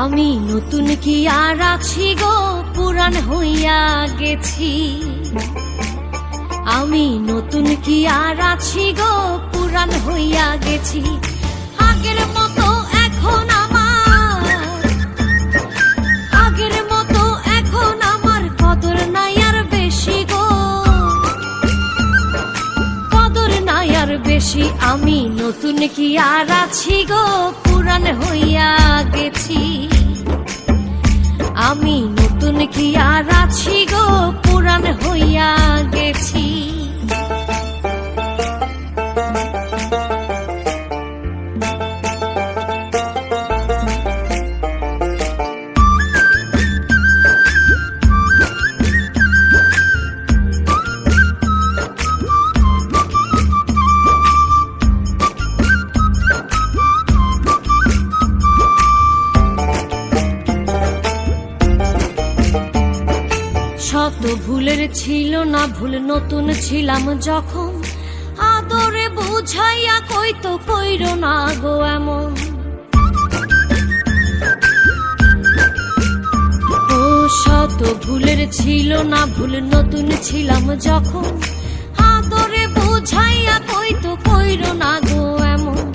আমি নতুন কি আর আছি গো? পুরান হইয়া গেছি। আমি নতুন কি আর আছি গো? পুরান হইয়া গেছি। আগের মতো এখন আমার। আগের মতো এখন আমার বেশি গো। বেশি আমি নতুন কি আর আছি গো? পুরান হইয়া গেছি। আমি নতুন কি আর আছি গো? পুরান হইয়া শত ভুলের ছিল না, ভুল নতুন ছিলাম যখন। আদরে বুঝাইয়া কই তো কইর না গো এমন। শত ভুলের ছিল না, ভুল নতুন ছিলাম যখন। আদরে বুঝাইয়া কই তো কইর না গো এমন।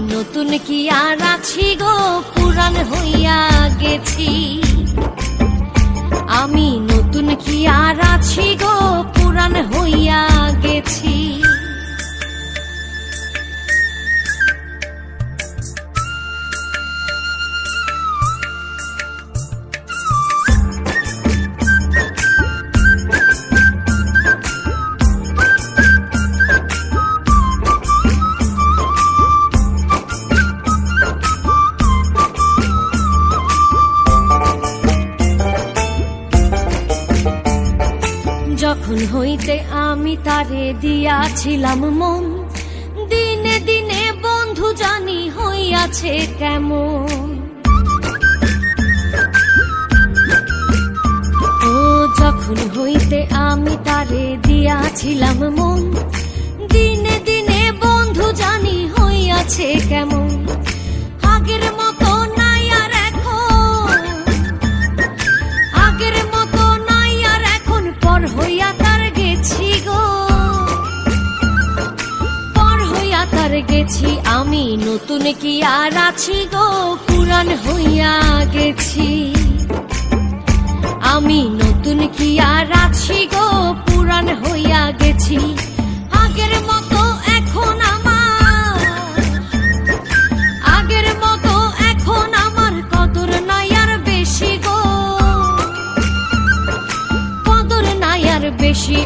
নতুন কি আর আছি গো? পুরান হইয়া গেছি। আমি নতুন কি আর আছি গো? পুরান হইয়া গেছি। যখন হইতে আমি তারে দিয়াছিলাম মন। দিনে দিনে বন্ধু জানি হইয়াছে কেমন। ও, যখন হইতে আমি তারে দিয়াছিলাম মন, দিনে দিনে বন্ধু জানি হইয়াছে কেমন। আগের মতো তার গেছি আমি, নতুন কি আর আছি গো? পুরান হইয়া গেছি। আমি নতুন কি আর আছি গো? পুরান হইয়া গেছি। আগের মতো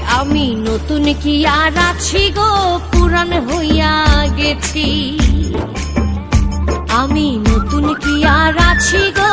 আমি নতুন কি আর আছি গো? পুরান হইয়া গেছি। আমি নতুন কি আর আছি গো?